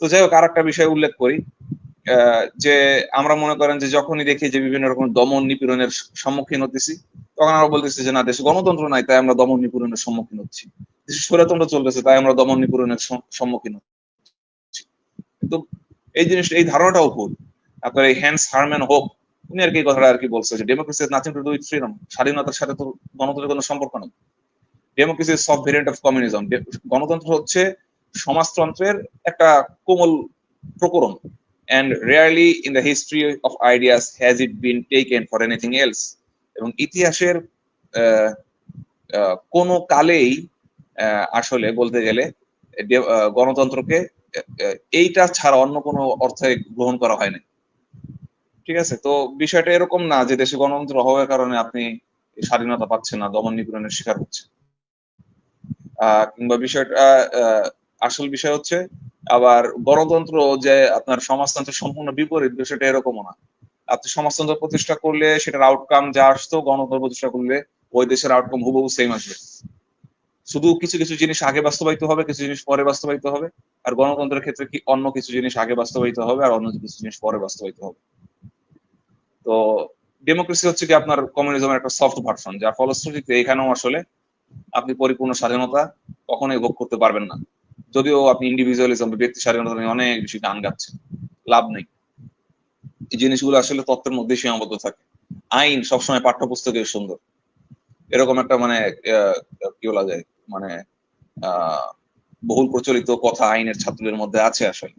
তো যাই হোক আর একটা বিষয় উল্লেখ করি যে আমরা মনে করেন যে যখনই দেখি যে বিভিন্ন রকম দমন নিপীড়নের সম্মুখীন হতেছি, তখন আমরা বলতেছি যে না, দেশে গণতন্ত্র নাই, তাই আমরা দমন নিপীড়নের সম্মুখীন হচ্ছি। দেশে স্বৈরতন্ত্র চলতেছে, তাই আমরা দমন নিপীড়নের সম্মুখীন হচ্ছি। কিন্তু এই জিনিসটা, এই ধারণাটাও ভুল। আপনার এই হ্যান্স হারম্যান হোক, উনি আর কি কথাটা আর কি বলছে যে democracy nothing to do with freedom স্বাধীনতার সাথে তো গণতন্ত্রের কোনো সম্পর্ক নেই। ডেমোক্রেসি সব ভেরিয়েন্ট অফ কমিউনিজম গণতন্ত্র হচ্ছে সমাজতন্ত্রের একটা কোমল প্রকরণ। And rarely in the history of ideas has it been taken for anything else এবং ইতিহাসের কোনো কালেই আসলে বলতে গেলে গণতন্ত্রকে এইটা ছাড়া অন্য কোনো অর্থে গ্রহণ করা হয় না ঠিক আছে? তো বিষয়টা এরকম না যে দেশে গণতন্ত্র হওয়ার কারণে আপনি স্বাধীনতা পাচ্ছেন না দমন নিপীড়নের শিকার হচ্ছে আহ, কিংবা বিষয়টা আসল বিষয় হচ্ছে, আবার গণতন্ত্র যে আপনার সমাজতন্ত্রের সম্পূর্ণ বিপরীত বিষয়টা এরকমও না। আপনি সমাজতন্ত্র প্রতিষ্ঠা করলে সেটার আউটকাম যা আসতো, গণতন্ত্র প্রতিষ্ঠা করলে ওই দেশের আউটকাম হুবহু সেম আসবে। শুধু কিছু কিছু জিনিস আগে বাস্তবায়িত হবে, কিছু জিনিস পরে বাস্তবায়িত হবে, আর গণতন্ত্রের ক্ষেত্রে কি অন্য কিছু জিনিস আগে বাস্তবায়িত হবে, আর অন্য কিছু জিনিস পরে বাস্তবায়িত হবে। তো ডেমোক্রেসি হচ্ছে কি আপনার কমিউনিজমের একটা সফট ভার্সন যার ফলশ্রুতিতে এখানেও আসলে আপনি পরিপূর্ণ স্বাধীনতা কখনোই ভোগ করতে পারবেন না। যদিও আপনি ইন্ডিভিজুয়ালিজম ব্যক্তি স্বাধীনতা নিয়ে অনেক বেশি গান গাচ্ছেন, লাভ নেই। এই জিনিসগুলো আসলে তত্ত্বের মধ্যে সীমাবদ্ধ থাকে। আইন সবসময় পাঠ্যপুস্তকের সুন্দর। এরকম একটা মানে কি বলা যায়? মানে বহুল প্রচলিত কথা আইনের ছাত্রদের মধ্যে আছে আসলে।